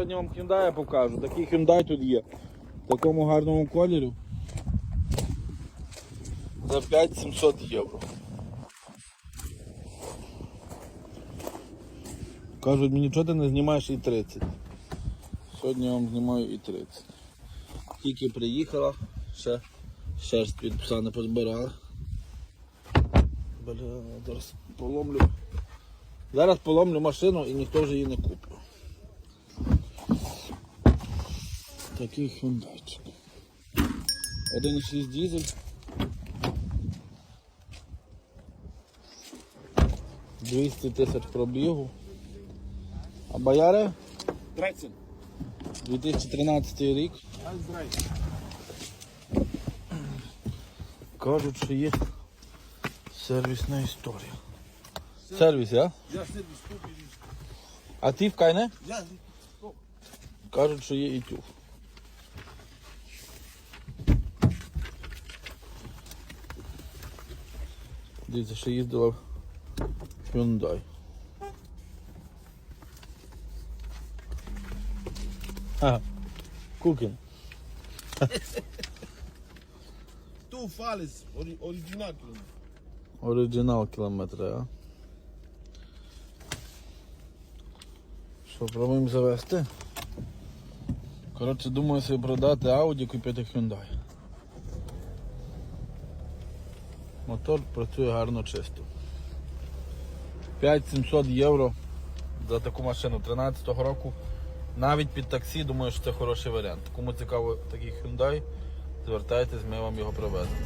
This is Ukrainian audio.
сьогодні вам Hyundai покажу. Такий Hyundai тут є. В такому гарному кольорі. За 5700 євро. Кажуть, мені чого ти не знімаєш і 30. Сьогодні я вам знімаю і 30. Тільки приїхала, ще шерсть від пса не позбирали. Бля, зараз поломлю. Зараз поломлю машину і ніхто вже її не купить. Такий хундайчик. 1,6 дизель. 200 тисяч пробігу. А бояри 13. 2013 рік. Кажуть, що є сервісна історія. Сервіс, die А ти в кайне? Кажуть, що є і тюф. Дивіться, що їздила Hyundai. Ага. Кукін. du alles. Ori original. Оригінал кілометри, а? Що, пробуємо завести? Коротше, думаю собі продати Audi, купити Hyundai. Мотор працює гарно чисто. 5700 євро за таку машину 13-го року. Навіть під таксі, думаю, що це хороший варіант. Кому цікаво такий Hyundai, звертайтесь, ми вам його привеземо.